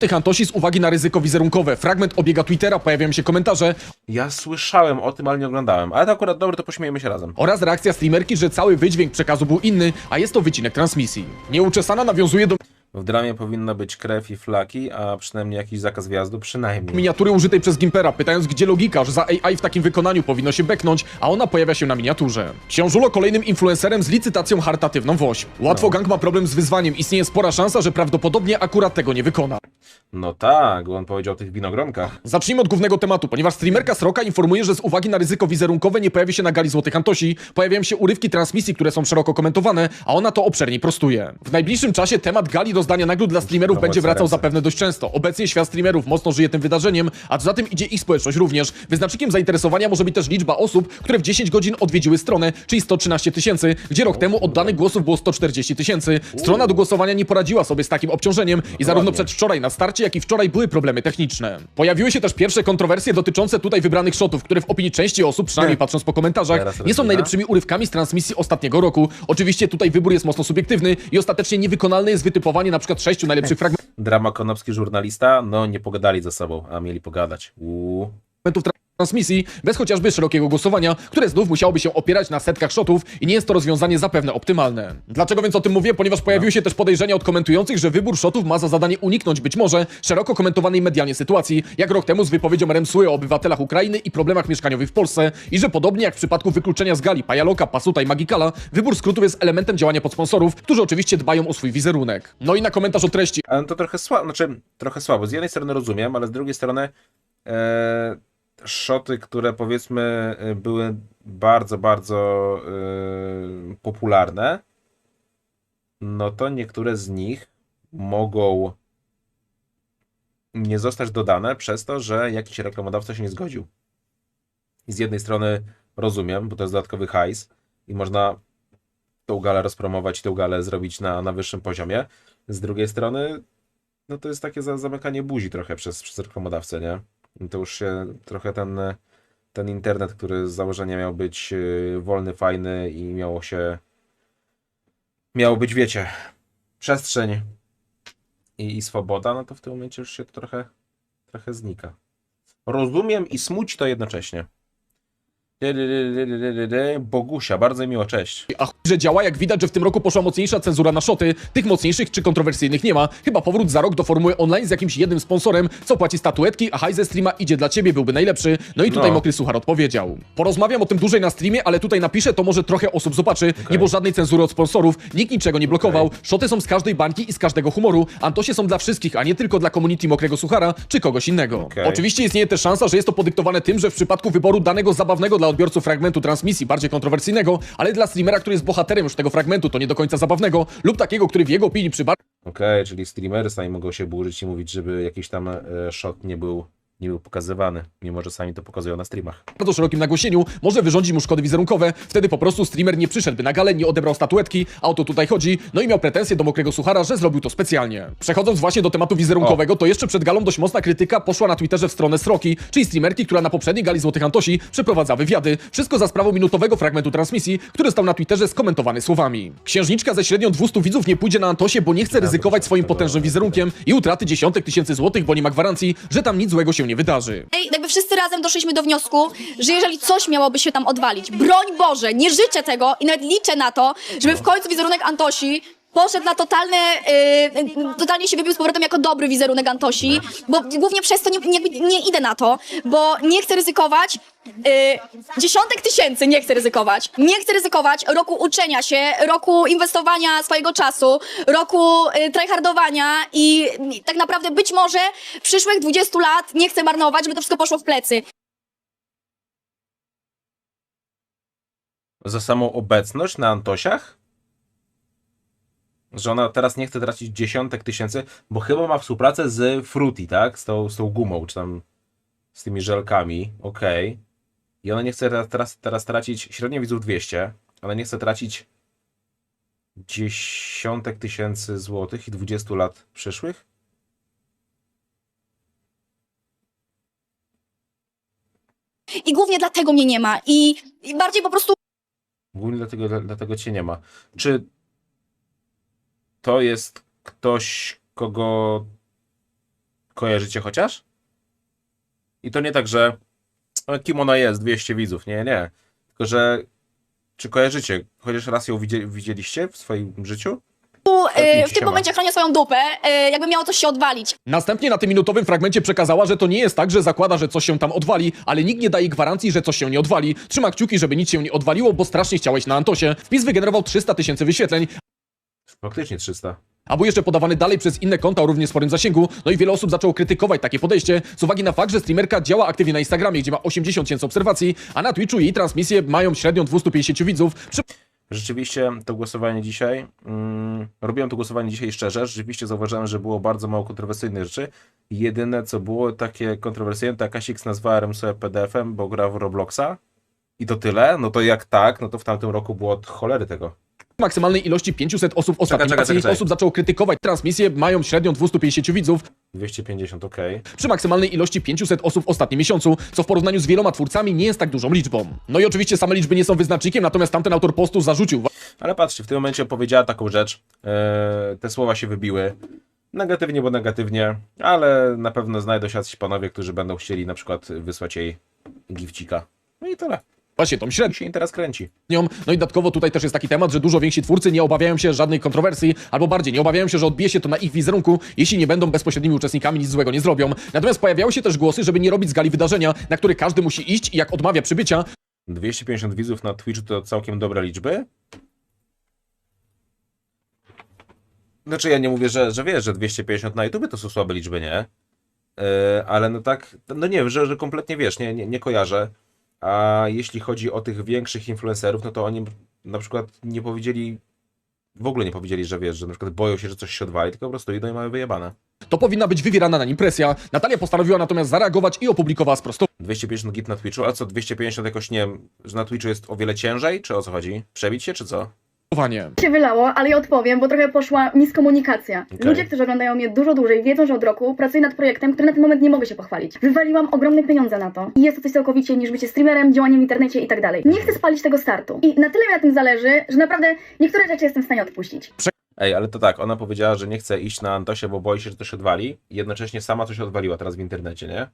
tych Antosi z uwagi na ryzyko wizerunkowe. Fragment obiega Twittera, pojawiają się komentarze Ja słyszałem o tym, ale nie oglądałem. Ale to akurat dobre, to pośmiejemy się razem. oraz reakcja streamerki, że cały wydźwięk przekazu był inny, a jest to wycinek transmisji. Nieuczesana nawiązuje do W dramie powinna być krew i flaki, a przynajmniej jakiś zakaz wjazdu, przynajmniej. miniatury użytej przez Gimpera, pytając gdzie logika, że za AI w takim wykonaniu powinno się beknąć, a ona pojawia się na miniaturze. Książulo kolejnym influencerem z licytacją charytatywną WOŚP. Łatwo No. gang ma problem z wyzwaniem, istnieje spora szansa, że prawdopodobnie akurat tego nie wykona. No tak, bo on powiedział o tych winogronkach. Zacznijmy od głównego tematu, ponieważ streamerka Sroka informuje, że z uwagi na ryzyko wizerunkowe nie pojawi się na gali Złotych Antosi, pojawiają się urywki transmisji, które są szeroko komentowane, a ona to obszerniej prostuje. W najbliższym czasie temat gali rozdania nagród dla streamerów No, będzie wracał ręce. zapewne dość często. Obecnie świat streamerów mocno żyje tym wydarzeniem, a za tym idzie ich społeczność również. Wyznacznikiem zainteresowania może być też liczba osób, które w 10 godzin odwiedziły stronę, czyli 113 tysięcy, gdzie rok temu oddanych głosów było 140 tysięcy. Strona do głosowania nie poradziła sobie z takim obciążeniem i zarówno przedwczoraj na starcie, jak i wczoraj były problemy techniczne. Pojawiły się też pierwsze kontrowersje dotyczące tutaj wybranych shotów, które w opinii części osób, przynajmniej patrząc po komentarzach, nie są najlepszymi urywkami z transmisji ostatniego roku. Oczywiście tutaj wybór jest mocno subiektywny i ostatecznie niewykonalne jest wytypowanie na przykład sześciu najlepszych fragmentów Drama konopski żurnalista, no nie pogadali ze sobą, a mieli pogadać. Uuu. Transmisji, bez chociażby szerokiego głosowania, które znów musiałoby się opierać na setkach shotów i nie jest to rozwiązanie zapewne optymalne. Dlaczego więc o tym mówię? Ponieważ pojawiły się też podejrzenia od komentujących, że wybór shotów ma za zadanie uniknąć być może szeroko komentowanej medialnie sytuacji, jak rok temu z wypowiedzią Remsły o obywatelach Ukrainy i problemach mieszkaniowych w Polsce i że podobnie jak w przypadku wykluczenia z gali Pajaloka, Pasuta i Magikala, wybór skrótów jest elementem działania podsponsorów, którzy oczywiście dbają o swój wizerunek. No i na komentarz o treści Ale to trochę słabo, znaczy trochę słabo. Z jednej strony rozumiem, ale z drugiej strony e, szoty, które powiedzmy e, były bardzo, bardzo e, popularne, no to niektóre z nich mogą nie zostać dodane przez to, że jakiś reklamodawca się nie zgodził. I z jednej strony rozumiem, bo to jest dodatkowy hajs i można tą galę rozpromować tą galę zrobić na, na wyższym poziomie. Z drugiej strony, no to jest takie za, zamykanie buzi trochę przez, przez reklamodawcę, nie? I To już się trochę ten, ten internet, który z założenia miał być yy, wolny, fajny i miało się, miało być, wiecie, przestrzeń i, i swoboda, no to w tym momencie już się to trochę, trochę znika. Rozumiem i smuci to jednocześnie. Dy, dy, dy, dy, dy. Bogusia, bardzo mi miło, cześć. A chuj, że działa, jak widać, że w tym roku poszła mocniejsza cenzura na szoty, tych mocniejszych czy kontrowersyjnych nie ma. Chyba powrót za rok do formuły online z jakimś jednym sponsorem, co płaci statuetki, a hajs ze streama idzie dla ciebie, byłby najlepszy. No i tutaj No. Mokry Suchar odpowiedział. Porozmawiam o tym dłużej na streamie, ale tutaj napiszę, to może trochę osób zobaczy. Nie było żadnej cenzury od sponsorów, nikt niczego nie blokował. Szoty są z każdej bańki i z każdego humoru. Antosie są dla wszystkich, a nie tylko dla community Mokrego Suchara czy kogoś innego. Okej. Oczywiście istnieje też szansa, że jest to podyktowane tym, że w przypadku wyboru danego zabawnego dla odbiorców fragmentu transmisji, bardziej kontrowersyjnego, ale dla streamera, który jest bohaterem już tego fragmentu, to nie do końca zabawnego, lub takiego, który w jego opinii przy Okej, czyli streamery sami mogą się burzyć i mówić, żeby jakiś tam e, shot nie był, nie był pokazywany, mimo że sami to pokazują na streamach. bardzo szerokim nagłośnieniu może wyrządzić mu szkody wizerunkowe, wtedy po prostu streamer nie przyszedłby na galę, nie odebrał statuetki, a o to tutaj chodzi, no i miał pretensje do Mokrego Suchara, że zrobił to specjalnie. Przechodząc właśnie do tematu wizerunkowego, to jeszcze przed galą dość mocna krytyka poszła na Twitterze w stronę Sroki, czyli streamerki, która na poprzedniej gali Złotych Antosi przeprowadza wywiady. Wszystko za sprawą minutowego fragmentu transmisji, który został na Twitterze skomentowany słowami. Księżniczka ze średnią 200 widzów nie pójdzie na Antosie, bo nie chce ryzykować swoim potężnym wizerunkiem i utraty dziesiątek tysięcy złotych, bo nie ma gwarancji, że tam nic złego się nie wydarzy. Ej, jakby wszyscy razem doszliśmy do wniosku, że jeżeli coś miałoby się tam odwalić, broń Boże, nie życzę tego i nawet liczę na to, żeby w końcu wizerunek Antosi poszedł na totalne, yy, totalnie się wybił z powrotem jako dobry wizerunek Antosi, bo głównie przez to nie, nie, nie idę na to, bo nie chcę ryzykować yy, dziesiątek tysięcy, nie chcę ryzykować, nie chcę ryzykować roku uczenia się, roku inwestowania swojego czasu, roku yy, tryhardowania i i tak naprawdę być może przyszłych 20 lat nie chcę marnować, żeby to wszystko poszło w plecy. Za samą obecność na Antosiach? Że ona teraz nie chce tracić dziesiątek tysięcy, bo chyba ma współpracę z Fruity, tak? Z tą, z tą gumą, czy tam z tymi żelkami, okej. I ona nie chce teraz, teraz, teraz tracić, średnio widzów 200, ale nie chce tracić dziesiątek tysięcy złotych i 20 lat przyszłych? I głównie dlatego mnie nie ma. I, i bardziej po prostu Głównie dlatego, dla- dlatego cię nie ma. Czy to jest ktoś, kogo Kojarzycie chociaż? I to nie tak, że "O, kim ona jest, 200 widzów, nie, nie. Tylko, że czy kojarzycie? Chociaż raz ją widzieli, widzieliście w swoim życiu? e, w tym momencie chronię swoją dupę, e, jakby miało coś się odwalić. Następnie na tym minutowym fragmencie przekazała, że to nie jest tak, że zakłada, że coś się tam odwali, ale nikt nie daje gwarancji, że coś się nie odwali. Trzyma kciuki, żeby nic się nie odwaliło, bo strasznie chciałeś na Antosie. Wpis wygenerował 300 tysięcy wyświetleń, Faktycznie 300. a był jeszcze podawany dalej przez inne konta o równie sporym zasięgu, no i wiele osób zaczęło krytykować takie podejście, z uwagi na fakt, że streamerka działa aktywnie na Instagramie, gdzie ma 80 tysięcy obserwacji, a na Twitchu jej transmisje mają średnią 250 widzów. Przy... Rzeczywiście to głosowanie dzisiaj, mm, robiłem to głosowanie dzisiaj szczerze, rzeczywiście zauważyłem, że było bardzo mało kontrowersyjnych rzeczy. Jedyne co było takie kontrowersyjne, to Kasik nazwała Remsue PDF-em, bo gra w Robloxa. I to tyle? No to jak tak, no to w tamtym roku było od cholery tego. Maksymalnej ilości 500 osób w ostatnim czekaj, czasie czekaj. osób zaczęło krytykować transmisje, mają średnią 250 widzów, 250, okej. przy maksymalnej ilości 500 osób w ostatnim miesiącu, co w porównaniu z wieloma twórcami nie jest tak dużą liczbą. No i oczywiście same liczby nie są wyznacznikiem, natomiast tamten autor postu zarzucił Ale patrzcie, w tym momencie powiedziała taką rzecz, e, te słowa się wybiły. Negatywnie, bo negatywnie, ale na pewno znajdą się jacyś panowie, którzy będą chcieli na przykład wysłać jej gifcika. No i tyle. Właśnie tą średnią. się im teraz kręci. No i dodatkowo tutaj też jest taki temat, że dużo więksi twórcy nie obawiają się żadnej kontrowersji, albo bardziej, nie obawiają się, że odbije się to na ich wizerunku, jeśli nie będą bezpośrednimi uczestnikami, nic złego nie zrobią. Natomiast pojawiały się też głosy, żeby nie robić z gali wydarzenia, na które każdy musi iść i jak odmawia przybycia, 250 widzów na Twitchu to całkiem dobre liczby. Znaczy ja nie mówię, że, że wiesz, że 250 na YouTube to są słabe liczby, nie? Yy, ale no tak, no nie wiem, że, że kompletnie wiesz, nie, nie, nie kojarzę. A jeśli chodzi o tych większych influencerów, no to oni na przykład nie powiedzieli, w ogóle nie powiedzieli, że wiesz, że na przykład boją się, że coś się odwali, tylko po prostu idą i mają wyjebane. to powinna być wywierana na nim presja. Natalia postanowiła natomiast zareagować i opublikowała sprostowanie. 250 git na Twitchu, a co 250 jakoś, nie wiem, że na Twitchu jest o wiele ciężej, czy o co chodzi? Przebić się, czy co? Się wylało, ale ja odpowiem, bo trochę poszła miskomunikacja. Okej. Ludzie, którzy oglądają mnie dużo dłużej, wiedzą, że od roku pracuję nad projektem, który na ten moment nie mogę się pochwalić. Wywaliłam ogromne pieniądze na to. I jest to coś całkowicie niż bycie streamerem, działaniem w internecie i tak dalej. Nie chcę spalić tego startu. I na tyle mi na tym zależy, że naprawdę niektóre rzeczy jestem w stanie odpuścić. Ej, ale to tak, ona powiedziała, że nie chce iść na Antosie, bo boi się, że to się odwali. Jednocześnie sama coś odwaliła teraz w internecie, nie?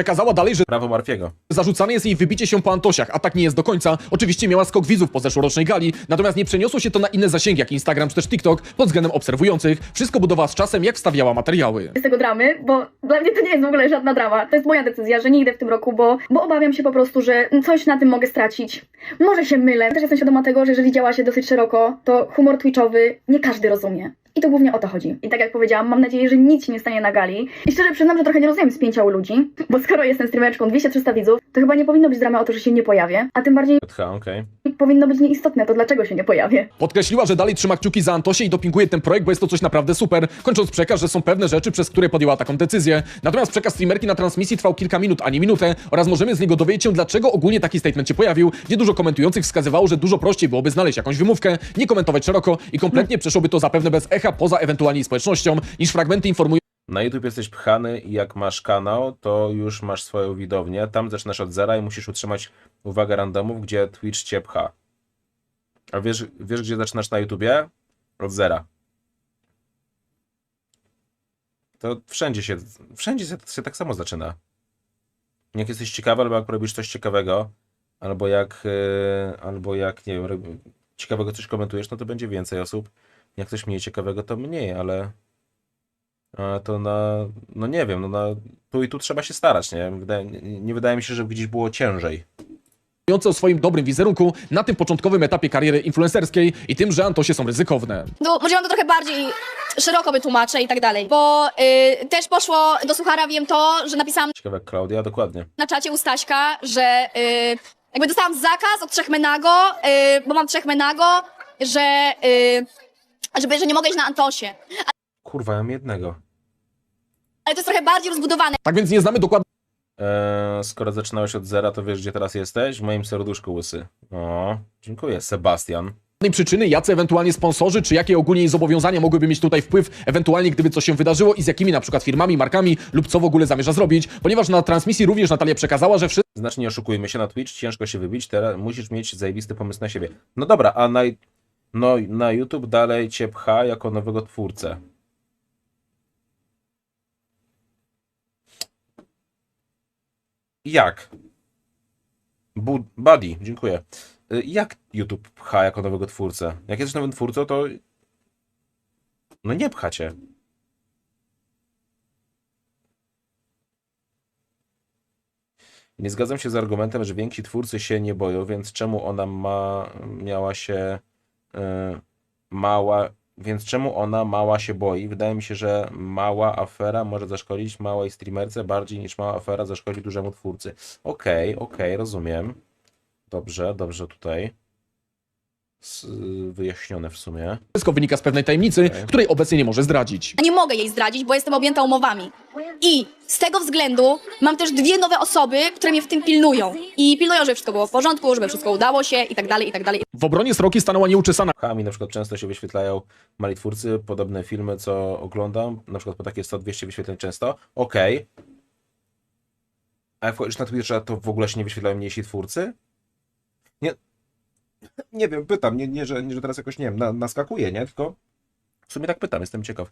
Przekazała dalej, że Prawo Marfiego. zarzucane jest jej wybicie się po Antosiach, a tak nie jest do końca. Oczywiście miała skok widzów po zeszłorocznej gali, natomiast nie przeniosło się to na inne zasięgi, jak Instagram czy też TikTok, pod względem obserwujących. Wszystko budowała z czasem, jak wstawiała materiały. z tego dramy, bo dla mnie to nie jest w ogóle żadna drama. To jest moja decyzja, że nie idę w tym roku, bo, bo obawiam się po prostu, że coś na tym mogę stracić. Może się mylę. Też jestem świadoma tego, że jeżeli działa się dosyć szeroko, to humor twitchowy nie każdy rozumie. I to głównie o to chodzi. I tak jak powiedziałam, mam nadzieję, że nic się nie stanie na gali. I szczerze przyznam, że trochę nie rozumiem spięcia u ludzi, bo skoro jestem streamerczką 200-300 widzów, to chyba nie powinno być dramy o to, że się nie pojawię, a tym bardziej okej. Powinno być nieistotne to, dlaczego się nie pojawię. Podkreśliła, że dalej trzyma kciuki za Antosię i dopinguje ten projekt, bo jest to coś naprawdę super, kończąc przekaz, że są pewne rzeczy, przez które podjęła taką decyzję. Natomiast przekaz streamerki na transmisji trwał kilka minut, a nie minutę oraz możemy z niego dowiedzieć się, dlaczego ogólnie taki statement się pojawił, gdzie dużo komentujących wskazywało, że dużo prościej byłoby znaleźć jakąś wymówkę, nie komentować szeroko i kompletnie przeszłoby to zapewne bez echa poza ewentualnie społecznością, niż fragmenty informują Na YouTube jesteś pchany i jak masz kanał, to już masz swoją widownię. Tam zaczynasz od zera i musisz utrzymać uwagę randomów, gdzie Twitch cię pcha. A wiesz, wiesz gdzie zaczynasz na YouTubie? Od zera. To wszędzie się, wszędzie się, się tak samo zaczyna. Jak jesteś ciekawy, albo jak robisz coś ciekawego, albo jak, yy, albo jak, nie wiem, ciekawego coś komentujesz, no to będzie więcej osób. Jak coś mniej ciekawego, to mniej, ale to na, no nie wiem, no na, tu i tu trzeba się starać, nie? Wydaje, nie, nie wydaje mi się, że gdzieś było ciężej. o swoim dobrym wizerunku na tym początkowym etapie kariery influencerskiej i tym, że Antosie są ryzykowne. No, może wam to trochę bardziej szeroko wytłumaczę i tak dalej. Bo y, też poszło do Suchara, wiem to, że napisałam Ciekawe jak Klaudia, dokładnie. na czacie u Staśka, że y, jakby dostałam zakaz od trzech menago, y, bo mam trzech menago, że, y, żeby, że nie mogę iść na Antosie. Kurwa, ja mam jednego. Ale to jest trochę bardziej rozbudowane. Tak więc nie znamy dokładnie Eee, skoro zaczynałeś od zera, to wiesz, gdzie teraz jesteś? W moim serduszku łysy. O, dziękuję, Sebastian. przyczyny, jacy ewentualnie sponsorzy, czy jakie ogólnie jej zobowiązania mogłyby mieć tutaj wpływ, ewentualnie gdyby coś się wydarzyło i z jakimi na przykład firmami, markami lub co w ogóle zamierza zrobić, ponieważ na transmisji również Natalia przekazała, że Znacznie nie oszukujmy się na Twitch, ciężko się wybić, teraz musisz mieć zajebisty pomysł na siebie. No dobra, a na, no, na YouTube dalej cię pcha jako nowego twórcę. Jak? Bu- Buddy, dziękuję. Y, Jak YouTube pcha jako nowego twórcę? Jak jesteś nowym twórcą, to no nie pchacie. Nie zgadzam się z argumentem, że więksi twórcy się nie boją, więc czemu ona ma, miała się e, mała, więc czemu ona mała się boi? Wydaje mi się, że mała afera może zaszkodzić małej streamerce bardziej niż mała afera zaszkodzi dużemu twórcy. Okej, okej, rozumiem. Dobrze, dobrze tutaj. S- wyjaśnione w sumie. Wszystko wynika z pewnej tajemnicy, Okej. której obecnie nie może zdradzić. Nie mogę jej zdradzić, bo jestem objęta umowami. I z tego względu mam też dwie nowe osoby, które mnie w tym pilnują. I pilnują, żeby wszystko było w porządku, żeby wszystko udało się i tak dalej, i tak dalej. W obronie Sroki stanęła nieuczesana Chami na przykład często się wyświetlają mali twórcy, podobne filmy, co oglądam, na przykład po takie 100-200 wyświetleń często. Okej. A jak wchodzisz na Twitcha, to w ogóle się nie wyświetlają mniejsi twórcy? Nie, nie wiem, pytam, nie, nie, że, nie, że teraz jakoś, nie wiem, na, naskakuję, nie? Tylko w sumie tak pytam, jestem ciekaw.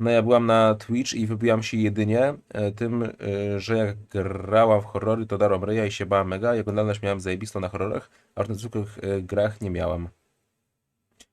No ja byłam na Twitch i wybiłam się jedynie e, tym, e, że jak grałam w horrory, to darłam ryja i się bałam mega i oglądalność miałam zajebistą na horrorach, a na zwykłych e, grach nie miałam.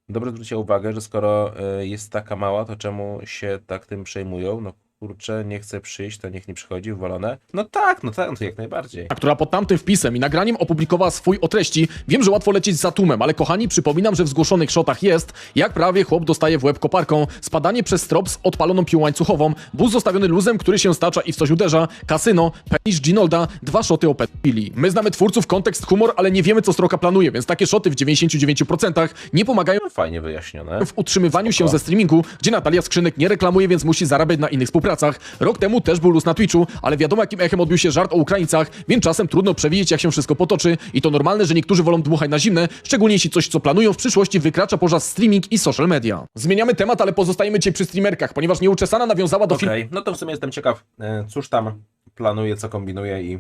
Dobrze zwróciła uwagę, że skoro jest taka mała, to czemu się tak tym przejmują? No kurczę, nie chce przyjść, to niech nie przychodzi, wolone. No tak, no tak, no to jak najbardziej. która pod tamtym wpisem i nagraniem opublikowała swój o treści. Wiem, że łatwo lecieć za tłumem, ale kochani, przypominam, że w zgłoszonych shotach jest, jak prawie chłop dostaje w łeb koparką, spadanie przez strop z odpaloną piłą łańcuchową, bus zostawiony luzem, który się stacza i w coś uderza, kasyno, penisz Ginolda, dwa szoty o pedofilii. My znamy twórców, kontekst, humor, ale nie wiemy, co Sroka planuje, więc takie szoty w 99% nie pomagają No fajnie wyjaśnione. w utrzymywaniu się Spoko. ze streamingu, gdzie Natalia Skrzynek nie reklamuje, więc musi zarabiać na innych współpracach. Rok temu też był luz na Twitchu, ale wiadomo jakim echem odbił się żart o Ukraińcach, więc czasem trudno przewidzieć jak się wszystko potoczy i to normalne, że niektórzy wolą dmuchać na zimne, szczególnie jeśli coś co planują w przyszłości wykracza poza streaming i social media. Zmieniamy temat, ale pozostajemy dzisiaj przy streamerkach, ponieważ nieuczesana nawiązała do Okej, no to w sumie jestem ciekaw, e, cóż tam planuje, co kombinuje i...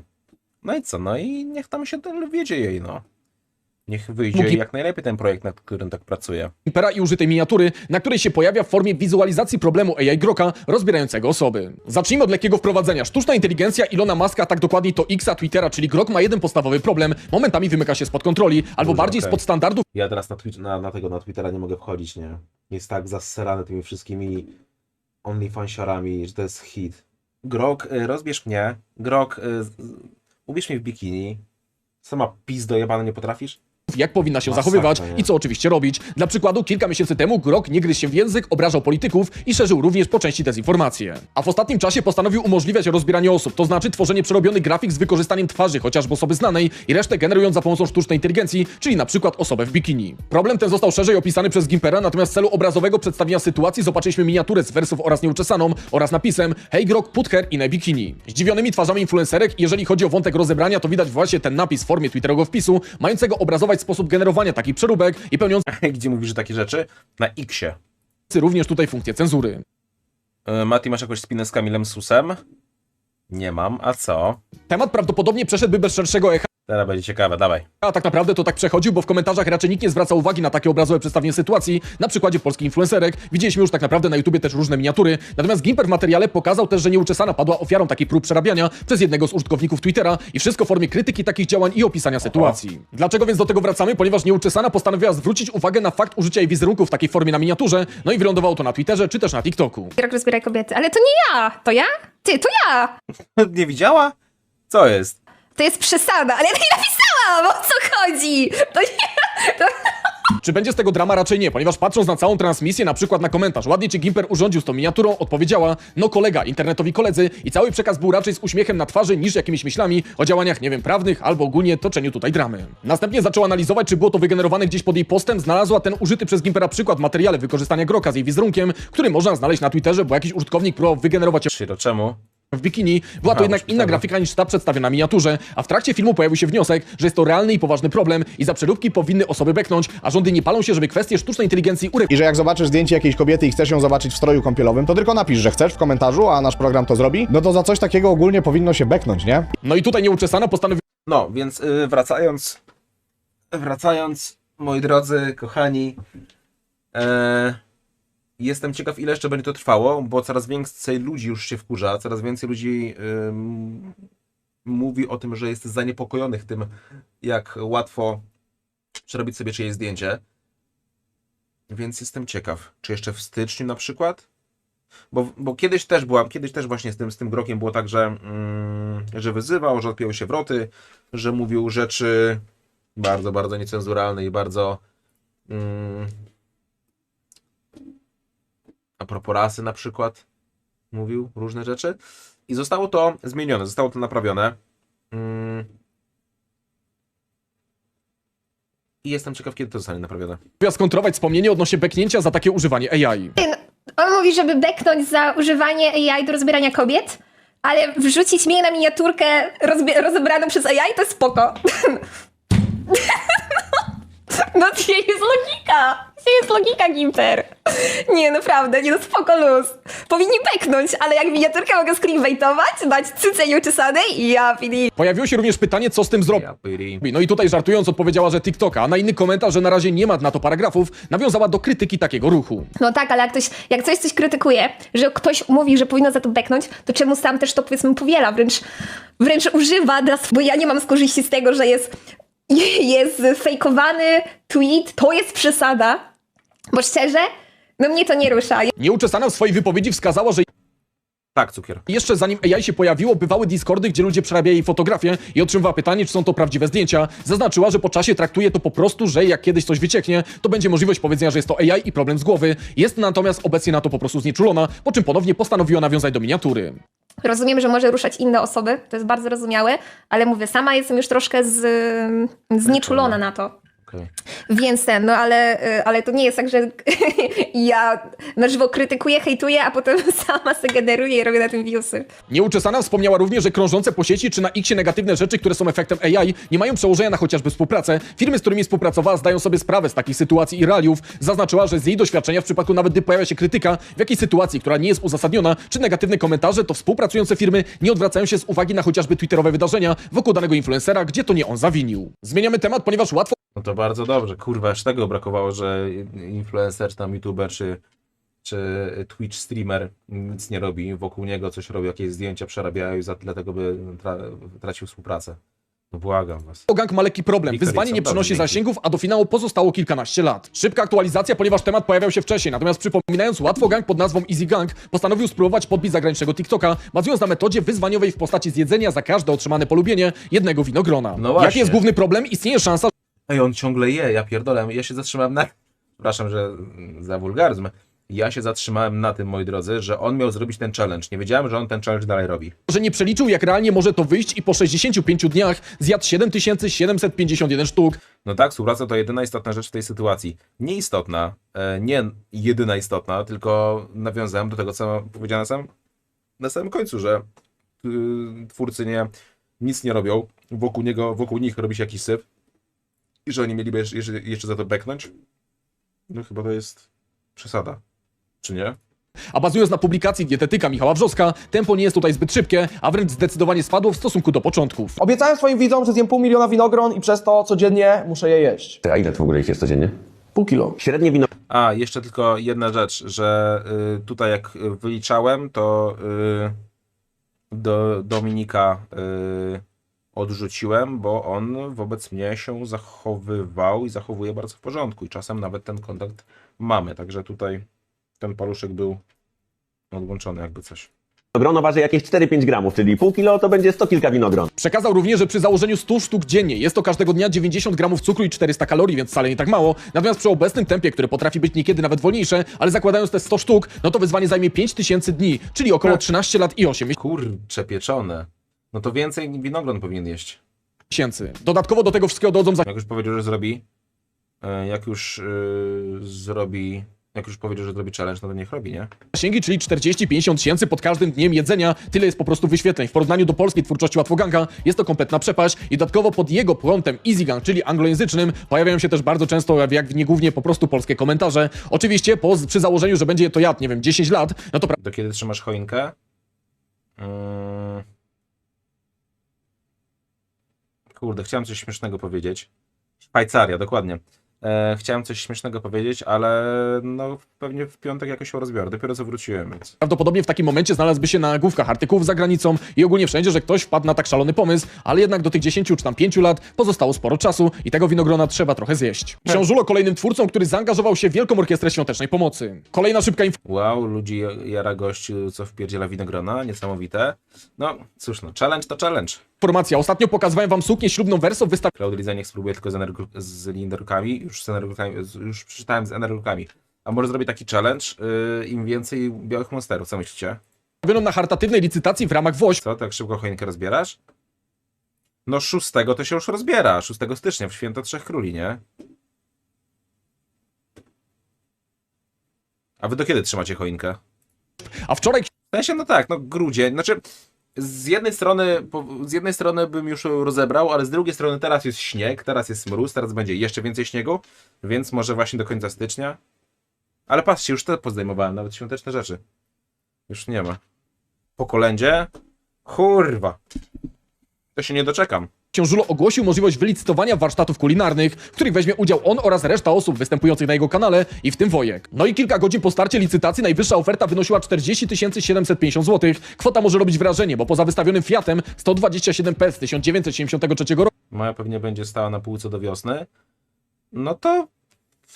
No i co, no i niech tam się ten wiedzie jej, no. Niech wyjdzie jak najlepiej ten projekt, nad którym tak pracuje. Impera i użytej miniatury, na której się pojawia w formie wizualizacji problemu AI Groka rozbierającego osoby. Zacznijmy od lekkiego wprowadzenia. Sztuczna inteligencja Ilona Maska, a tak dokładniej to Xa Twittera, czyli Grok ma jeden podstawowy problem, momentami wymyka się spod kontroli, albo Dużo, bardziej okej. spod standardów Ja teraz na, Twitch, na, na tego, na Twittera nie mogę wchodzić, nie? Jest tak zasserany tymi wszystkimi OnlyFansiarami, że to jest hit. Grok, y, rozbierz mnie. Grok, y, z- z- ubierz mnie w bikini. Sama pizdo jebana nie potrafisz? Jak powinna się Masakra, zachowywać i co oczywiście robić. Dla przykładu, kilka miesięcy temu Grok nie gryzł się w język, obrażał polityków i szerzył również po części dezinformacje. A w ostatnim czasie postanowił umożliwiać rozbieranie osób, to znaczy tworzenie przerobionych grafik z wykorzystaniem twarzy chociażby osoby znanej i resztę generując za pomocą sztucznej inteligencji, czyli na przykład osobę w bikini. Problem ten został szerzej opisany przez Gimpera, natomiast w celu obrazowego przedstawienia sytuacji zobaczyliśmy miniaturę z wersów oraz nieuczesaną oraz napisem Hey Grok, put her in a bikini. Zdziwionymi twarzami influencerek, jeżeli chodzi o wątek rozebrania, to widać właśnie ten napis w formie twitterowego wpisu, mającego obrazować sposób generowania takich przeróbek i pełniący Gdzie mówisz takie rzeczy? Na Xie. również tutaj funkcję cenzury. Y, Mati, masz jakąś spinę z Kamilem Susem? Nie mam, a co? Temat prawdopodobnie przeszedłby bez szerszego echa, Teraz będzie ciekawe, dawaj. a tak naprawdę to tak przechodził, bo w komentarzach raczej nikt nie zwraca uwagi na takie obrazowe przedstawienie sytuacji. Na przykładzie polskich influencerek widzieliśmy już tak naprawdę na YouTubie też różne miniatury. Natomiast Gimper w materiale pokazał też, że nieuczesana padła ofiarą takich prób przerabiania przez jednego z użytkowników Twittera i wszystko w formie krytyki takich działań i opisania sytuacji. Dlaczego więc do tego wracamy? Ponieważ nieuczesana postanowiła zwrócić uwagę na fakt użycia jej wizerunku w takiej formie na miniaturze, no i wylądowało to na Twitterze czy też na TikToku. Rok rozbieraj kobiety. Ale to nie ja! To ja? Ty, to ja! Nie widziała? Co jest? To jest przesada, ale ja to nie napisałam! O co chodzi? To nie... To... Czy będzie z tego drama? Raczej nie, ponieważ patrząc na całą transmisję, na przykład na komentarz, ładnie czy Gimper urządził z tą miniaturą, odpowiedziała, no kolega, internetowi koledzy i cały przekaz był raczej z uśmiechem na twarzy niż jakimiś myślami o działaniach, nie wiem, prawnych albo ogólnie toczeniu tutaj dramy. Następnie zaczęła analizować, czy było to wygenerowane gdzieś pod jej postem, znalazła ten użyty przez Gimpera przykład w materiale wykorzystania Groka z jej wizerunkiem, który można znaleźć na Twitterze, bo jakiś użytkownik próbował wygenerować Shiro, czemu? W bikini. Była to jednak inna myślałem. grafika niż ta przedstawiona w miniaturze, a w trakcie filmu pojawił się wniosek, że jest to realny i poważny problem i za przeróbki powinny osoby beknąć, a rządy nie palą się, żeby kwestie sztucznej inteligencji I że jak zobaczysz zdjęcie jakiejś kobiety i chcesz ją zobaczyć w stroju kąpielowym, to tylko napisz, że chcesz w komentarzu, a nasz program to zrobi. No to za coś takiego ogólnie powinno się beknąć, nie? No i tutaj nieuczesana postanowiła No, więc y, wracając, wracając, moi drodzy, kochani, e, jestem ciekaw, ile jeszcze będzie to trwało, bo coraz więcej ludzi już się wkurza, coraz więcej ludzi mówi o tym, że jest zaniepokojonych tym, jak łatwo przerobić sobie czyjeś zdjęcie. Więc jestem ciekaw, czy jeszcze w styczniu na przykład? Bo, bo kiedyś też byłam, kiedyś też właśnie z tym, z tym grokiem było tak, że, mm, że wyzywał, że odpiął się wroty, że mówił rzeczy bardzo, bardzo niecenzuralne i bardzo mm, a propos rasy na przykład mówił różne rzeczy i zostało to zmienione, zostało to naprawione. Mm. I jestem ciekaw, kiedy to zostanie naprawione. skontrować wspomnienie odnośnie beknięcia za takie używanie AI. On mówi, żeby beknąć za używanie AI do rozbierania kobiet, ale wrzucić mnie na miniaturkę rozbie- rozebraną przez AI to spoko. No gdzie jest logika? Gdzie jest logika, Gimper? Nie, naprawdę, nie no spoko luz. Powinni beknąć, ale jak miniaturkę mogę screenbaitować, dać cyce nieuczesanej i ja pili. Pojawiło się również pytanie, co z tym zrobić. No i tutaj żartując odpowiedziała, że TikToka, a na inny komentarz, że na razie nie ma na to paragrafów, nawiązała do krytyki takiego ruchu. No tak, ale jak ktoś, jak ktoś coś krytykuje, że ktoś mówi, że powinno za to beknąć, to czemu sam też to powiedzmy powiela, wręcz, wręcz używa, dla, bo ja nie mam z korzyści z tego, że jest, jest fejkowany tweet, to jest przesada, bo szczerze, no mnie to nie rusza. Nieuczesana w swojej wypowiedzi wskazała, że Tak, cukier. jeszcze zanim AI się pojawiło, bywały Discordy, gdzie ludzie przerabiali fotografie i otrzymywała pytanie, czy są to prawdziwe zdjęcia. Zaznaczyła, że po czasie traktuje to po prostu, że jak kiedyś coś wycieknie, to będzie możliwość powiedzenia, że jest to AI i problem z głowy. Jest natomiast obecnie na to po prostu znieczulona, po czym ponownie postanowiła nawiązać do miniatury. Rozumiem, że może ruszać inne osoby, to jest bardzo zrozumiałe, ale mówię, sama jestem już troszkę z, znieczulona na to. Okej. Więc ten, no ale, y, ale to nie jest tak, że ja na żywo krytykuję, hejtuję, a potem sama se generuję i robię na tym viewsy. Nieuczesana wspomniała również, że krążące po sieci czy na X negatywne rzeczy, które są efektem AI, nie mają przełożenia na chociażby współpracę. Firmy, z którymi współpracowała, zdają sobie sprawę z takich sytuacji i realiów. Zaznaczyła, że z jej doświadczenia w przypadku nawet gdy pojawia się krytyka w jakiejś sytuacji, która nie jest uzasadniona, czy negatywne komentarze, to współpracujące firmy nie odwracają się z uwagi na chociażby twitterowe wydarzenia wokół danego influencera, gdzie to nie on zawinił. Zmieniamy temat, ponieważ łatwo No to bardzo dobrze. Kurwa, aż tego brakowało, że influencer, czy tam youtuber, czy, czy Twitch streamer nic nie robi. Wokół niego coś robi, jakieś zdjęcia przerabiają i za, dlatego by tra tracił współpracę. No błagam was. Gang ma lekki problem. Wyzwanie nie przynosi dzięki. zasięgów, a do finału pozostało kilkanaście lat. Szybka aktualizacja, ponieważ temat pojawiał się wcześniej. Natomiast przypominając, łatwo gang pod nazwą Easy Gang postanowił spróbować podbić zagranicznego TikToka, bazując na metodzie wyzwaniowej w postaci zjedzenia za każde otrzymane polubienie jednego winogrona. No Jaki jest główny problem? Istnieje szansa, Ej, on ciągle je, ja pierdolę. Ja się zatrzymałem na... Przepraszam, że za wulgaryzm. Ja się zatrzymałem na tym, moi drodzy, że on miał zrobić ten challenge. Nie wiedziałem, że on ten challenge dalej robi. że nie przeliczył, jak realnie może to wyjść i po 65 dniach zjadł 7751 sztuk. No tak, współpraca to jedyna istotna rzecz w tej sytuacji. Nieistotna, e, nie jedyna istotna, tylko nawiązałem do tego, co powiedziałem na samym, na samym końcu, że y, twórcy nie, nic nie robią, wokół niego, wokół nich robi się jakiś syf i że oni mieliby jeszcze, jeszcze, za to beknąć. No chyba to jest przesada, czy nie? A bazując na publikacji dietetyka Michała Wrzoska, tempo nie jest tutaj zbyt szybkie, a wręcz zdecydowanie spadło w stosunku do początków. Obiecałem swoim widzom, że zjem pół miliona winogron i przez to codziennie muszę je jeść. A ile to w ogóle ich jest codziennie? Pół kilo. Średnie wino A, jeszcze tylko jedna rzecz, że y, tutaj jak wyliczałem, to y, do Dominika y, odrzuciłem, bo on wobec mnie się zachowywał i zachowuje bardzo w porządku i czasem nawet ten kontakt mamy, także tutaj ten paluszek był odłączony jakby coś. winogrono waży jakieś 4-5 gramów, czyli pół kilo to będzie 100 kilka winogron. Przekazał również, że przy założeniu 100 sztuk dziennie jest to każdego dnia 90 gramów cukru i 400 kalorii, więc wcale nie tak mało. Natomiast przy obecnym tempie, które potrafi być niekiedy nawet wolniejsze, ale zakładając te 100 sztuk, no to wyzwanie zajmie 5000 dni, czyli około 13 lat i 8 Kurcze pieczone. No to więcej winogron powinien jeść. miesięcy. Dodatkowo do tego wszystkiego dochodzą Jak już powiedział, że zrobi, e, jak już y, zrobi, jak już powiedział, że zrobi challenge, no to niech robi, nie? zasięgi, czyli 40-50 tysięcy pod każdym dniem jedzenia. Tyle jest po prostu wyświetleń. W porównaniu do polskiej twórczości Łatwoganga jest to kompletna przepaść i dodatkowo pod jego prątem EasyGang, czyli anglojęzycznym, pojawiają się też bardzo często, jak nie głównie po prostu polskie komentarze. Oczywiście po, przy założeniu, że będzie to jad, nie wiem, 10 lat, no to Do kiedy trzymasz choinkę? Mm. Kurde, chciałem coś śmiesznego powiedzieć. Szwajcaria, dokładnie. E, chciałem coś śmiesznego powiedzieć, ale no pewnie w piątek jakoś się rozbiorę. Dopiero co wróciłem, więc... Prawdopodobnie w takim momencie znalazłby się na nagłówkach artykułów za granicą i ogólnie wszędzie, że ktoś wpadł na tak szalony pomysł, ale jednak do tych 10 czy tam 5 lat pozostało sporo czasu i tego winogrona trzeba trochę zjeść. Książulo kolejnym twórcą, który zaangażował się w Wielką Orkiestrę Świątecznej Pomocy. Kolejna szybka Wow, ludzi jara gościu, co wpierdziela winogrona, niesamowite. No, cóż no, challenge to challenge. informacja. Ostatnio pokazywałem wam suknię ślubną Verso wystawioną Cloud Liza niech spróbuje tylko z, energo- z Linderkami, już z energokami, już przeczytałem z energokami. A może zrobię taki challenge, yy, im więcej białych monsterów, co myślicie? na charytatywnej licytacji w ramach WOŚ. Co, tak szybko choinkę rozbierasz? No 6 to się już rozbiera, 6 stycznia, w święto Trzech Króli, nie? A wy do kiedy trzymacie choinkę? A wczoraj W sensie, no tak, no grudzień, znaczy z jednej strony, z jednej strony bym już rozebrał, ale z drugiej strony teraz jest śnieg, teraz jest mróz, teraz będzie jeszcze więcej śniegu, więc może właśnie do końca stycznia. Ale patrzcie, już te pozdejmowałem, nawet świąteczne rzeczy. Już nie ma. Po kolędzie? Kurwa. To się nie doczekam. Książulo ogłosił możliwość wylicytowania warsztatów kulinarnych, w których weźmie udział on oraz reszta osób występujących na jego kanale i w tym Wojek. No i kilka godzin po starcie licytacji najwyższa oferta wynosiła 40 750 zł. Kwota może robić wrażenie, bo poza wystawionym Fiatem 127P z 1973 roku Moja pewnie będzie stała na półce do wiosny. No to,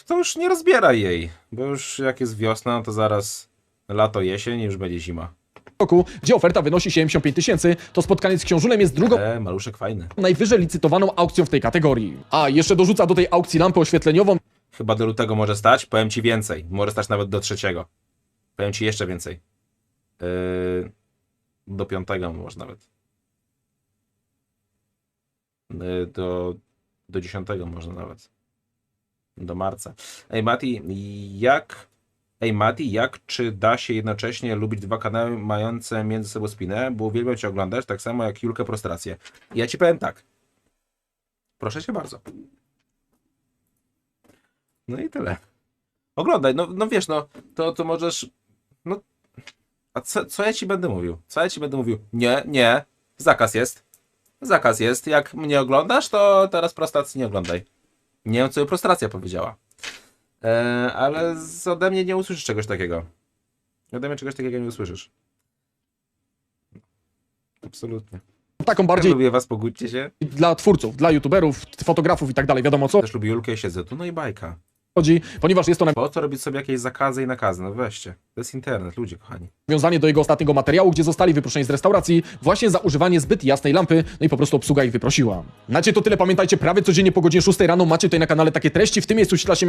to już nie rozbieraj jej, bo już jak jest wiosna, to zaraz lato, jesień i już będzie zima. Roku, gdzie oferta wynosi 75 tysięcy, to spotkanie z książulem jest drugą E, maluszek fajny. najwyżej licytowaną aukcją w tej kategorii. A jeszcze dorzuca do tej aukcji lampę oświetleniową, Chyba do lutego może stać, powiem ci więcej. Może stać nawet do trzeciego. Powiem ci jeszcze więcej. Yy, do piątego może nawet. Yy, do, do dziesiątego może nawet. Do marca. Ej Mati, jak... Ej Mati, jak czy da się jednocześnie lubić dwa kanały mające między sobą spinę? Bo uwielbiam cię oglądać, tak samo jak Julkę Prostrację. Ja ci powiem tak. Proszę cię bardzo. No i tyle. Oglądaj, no, no wiesz, no, to, to możesz. No. A co, co ja ci będę mówił? Co ja ci będę mówił? Nie, nie. Zakaz jest. Zakaz jest. Jak mnie oglądasz, to teraz prostacji nie oglądaj. Nie wiem, co prostracja powiedziała. E, ale z, ode mnie nie usłyszysz czegoś takiego. Ode mnie czegoś takiego nie usłyszysz. Absolutnie. taką Ja bardziej lubię was, pogódźcie się. dla twórców, dla youtuberów, fotografów i tak dalej, wiadomo co Też lubię Julkę i siedzę tu, no i bajka. chodzi, ponieważ jest to Po co robić sobie jakieś zakazy i nakazy? No weźcie. To jest internet, ludzie kochani. nawiązanie do jego ostatniego materiału, gdzie zostali wyproszeni z restauracji właśnie za używanie zbyt jasnej lampy, no i po prostu obsługa ich wyprosiła. Macie to tyle, pamiętajcie, prawie codziennie po godzinie 6 rano macie tutaj na kanale takie treści, w tym miejscu ściśla się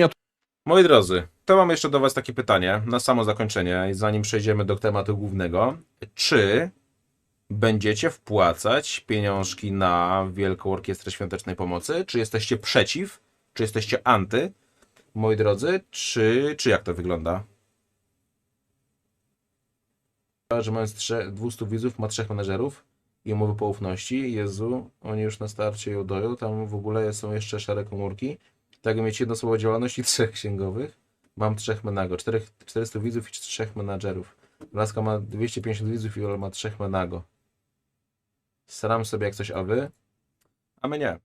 Moi drodzy, to mam jeszcze do Was takie pytanie na samo zakończenie, zanim przejdziemy do tematu głównego. Czy będziecie wpłacać pieniążki na Wielką Orkiestrę Świątecznej Pomocy? Czy jesteście przeciw? Czy jesteście anty? Moi drodzy, czy, czy jak to wygląda? Że mając trze- 200 widzów ma trzech menedżerów i umowy poufności. Jezu, oni już na starcie ją doją. Tam w ogóle są jeszcze szare komórki. Tak, mieć jedno słowo działalności trzech księgowych. Mam trzech menago, czterech, 400 widzów i trzech menadżerów. Laska ma 250 widzów i ma trzech menago. Staram sobie jak coś, a wy? A my nie.